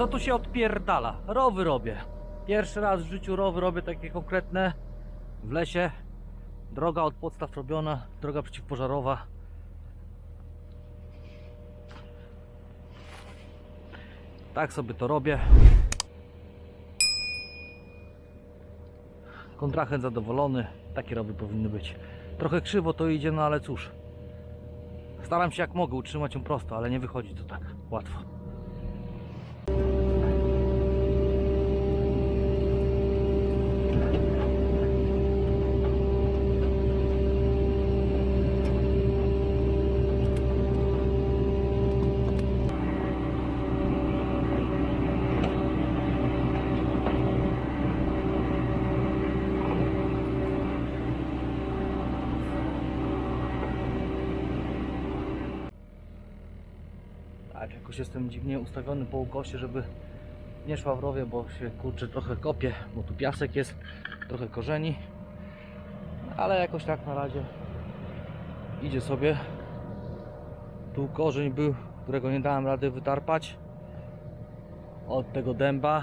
Co tu się odpierdala? Rowy robię. Pierwszy raz w życiu rowy robię takie konkretne w lesie. Droga od podstaw robiona, droga przeciwpożarowa. Tak sobie to robię. Kontrahent zadowolony. Takie rowy powinny być. Trochę krzywo to idzie, no ale cóż. Staram się jak mogę utrzymać ją prosto, ale nie wychodzi to tak łatwo. Tak, jakoś jestem dziwnie ustawiony po ukosie, żeby nie szła w rowie, bo się kurczę trochę kopie, bo tu piasek jest, trochę korzeni. Ale jakoś tak na razie idzie sobie. Tu korzeń był, którego nie dałem rady wytarpać od tego dęba.